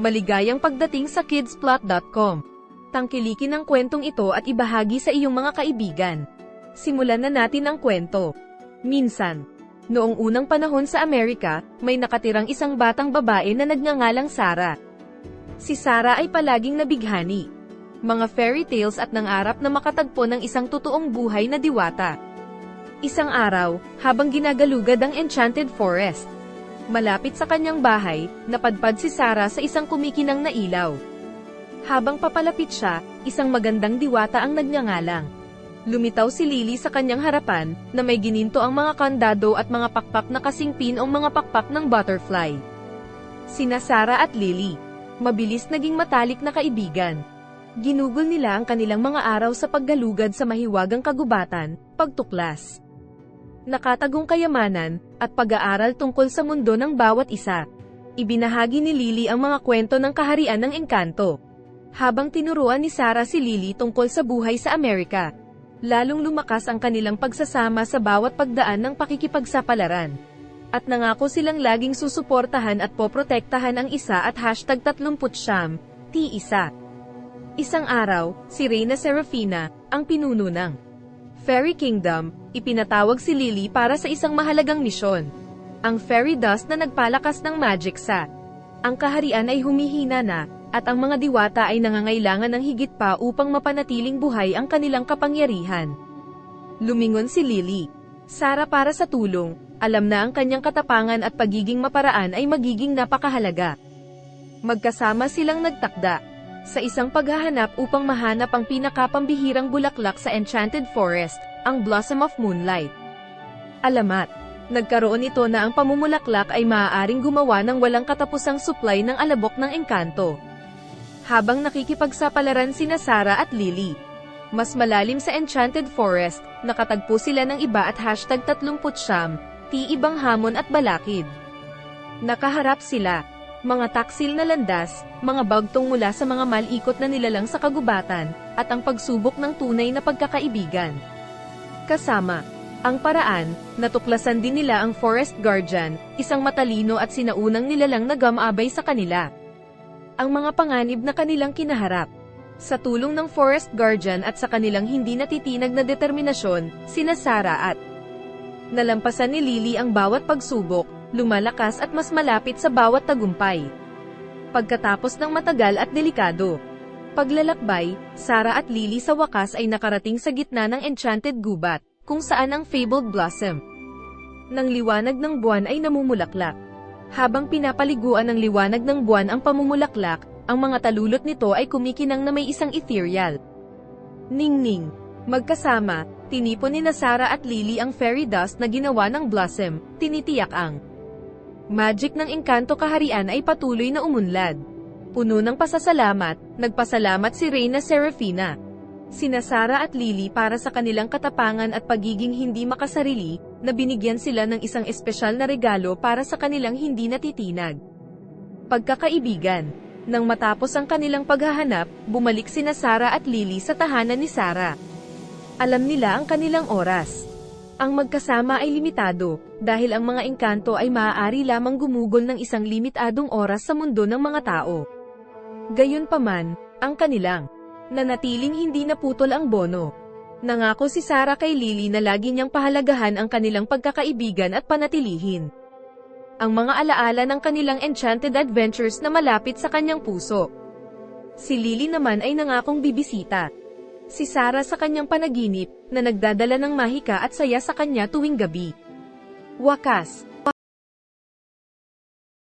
Maligayang pagdating sa kidsplot.com. Tangkilikin ang kwentong ito at ibahagi sa iyong mga kaibigan. Simulan na natin ang kwento. Minsan, noong unang panahon sa Amerika, may nakatirang isang batang babae na nagngangalang Sarah. Si Sarah ay palaging nabighani. Mga fairy tales at nangarap na makatagpo ng isang totoong buhay na diwata. Isang araw, habang ginagalugad ang Enchanted Forest, malapit sa kanyang bahay, napadpad si Sarah sa isang kumikinang na ilaw. Habang papalapit siya, isang magandang diwata ang nagngangalang. Lumitaw si Lily sa kanyang harapan, na may gininto ang mga kandado at mga pakpak na kasingpin o mga pakpak ng butterfly. Sina Sarah at Lily. Mabilis naging matalik na kaibigan. Ginugol nila ang kanilang mga araw sa paggalugad sa mahiwagang kagubatan, pagtuklas, nakatagong kayamanan, at pag-aaral tungkol sa mundo ng bawat isa. Ibinahagi ni Lily ang mga kwento ng kaharian ng engkanto. Habang tinuruan ni Sarah si Lily tungkol sa buhay sa Amerika, lalong lumakas ang kanilang pagsasama sa bawat pagdaan ng pakikipagsapalaran. At nangako silang laging susuportahan at poprotektahan ang isa at hashtag 30 siyam, T-isa. Isang araw, si Reyna Serafina, ang pinuno ng Fairy Kingdom, ipinatawag si Lily para sa isang mahalagang misyon. Ang fairy dust na nagpalakas ng magic sa ang kaharian ay humihina na, at ang mga diwata ay nangangailangan ng higit pa upang mapanatiling buhay ang kanilang kapangyarihan. Lumingon si Lily. Sara para sa tulong, alam na ang kanyang katapangan at pagiging maparaan ay magiging napakahalaga. Magkasama silang nagtakda sa isang paghahanap upang mahanap ang pinakapambihirang bulaklak sa Enchanted Forest, ang Blossom of Moonlight. Alamat, nagkaroon ito na ang pamumulaklak ay maaaring gumawa ng walang katapusang supply ng alabok ng engkanto. Habang nakikipagsapalaran sina Sarah at Lily, mas malalim sa Enchanted Forest, nakatagpo sila ng iba at hashtag 30 siyam, ti ibang hamon at balakid. Nakaharap sila, mga taksil na landas, mga bagtong mula sa mga malikot na nilalang sa kagubatan, at ang pagsubok ng tunay na pagkakaibigan. Kasama, ang paraan, natuklasan din nila ang Forest Guardian, isang matalino at sinaunang nilalang na gamabay sa kanila. Ang mga panganib na kanilang kinaharap. Sa tulong ng Forest Guardian at sa kanilang hindi natitinag na determinasyon, sina Sarah at nalampasan ni Lily ang bawat pagsubok, lumalakas at mas malapit sa bawat tagumpay. Pagkatapos ng matagal at delikado, paglalakbay, Sarah at Lily sa wakas ay nakarating sa gitna ng enchanted gubat, kung saan ang fabled blossom ng liwanag ng buwan ay namumulaklak. Habang pinapaliguan ng liwanag ng buwan ang pamumulaklak, ang mga talulot nito ay kumikinang na may isang ethereal. Ningning, magkasama, tinipon ni na Sarah at Lily ang fairy dust na ginawa ng blossom, tinitiyak ang magic ng engkanto kaharian ay patuloy na umunlad. Puno ng pasasalamat, nagpasalamat si Reyna Serafina. Sina Sarah at Lily para sa kanilang katapangan at pagiging hindi makasarili, na binigyan sila ng isang espesyal na regalo para sa kanilang hindi natitinag. Pagkakaibigan. Nang matapos ang kanilang paghahanap, bumalik sina Sarah at Lily sa tahanan ni Sarah. Alam nila ang kanilang oras. Ang magkasama ay limitado, dahil ang mga engkanto ay maaari lamang gumugol ng isang limitadong oras sa mundo ng mga tao. Gayunpaman, ang kanilang nanatiling hindi naputol ang bono. Nangako si Sarah kay Lily na lagi niyang pahalagahan ang kanilang pagkakaibigan at panatilihin. Ang mga alaala ng kanilang enchanted adventures na malapit sa kanyang puso. Si Lily naman ay nangakong bibisita. Si Sarah sa kanyang panaginip, na nagdadala ng mahika at saya sa kanya tuwing gabi. Wakas,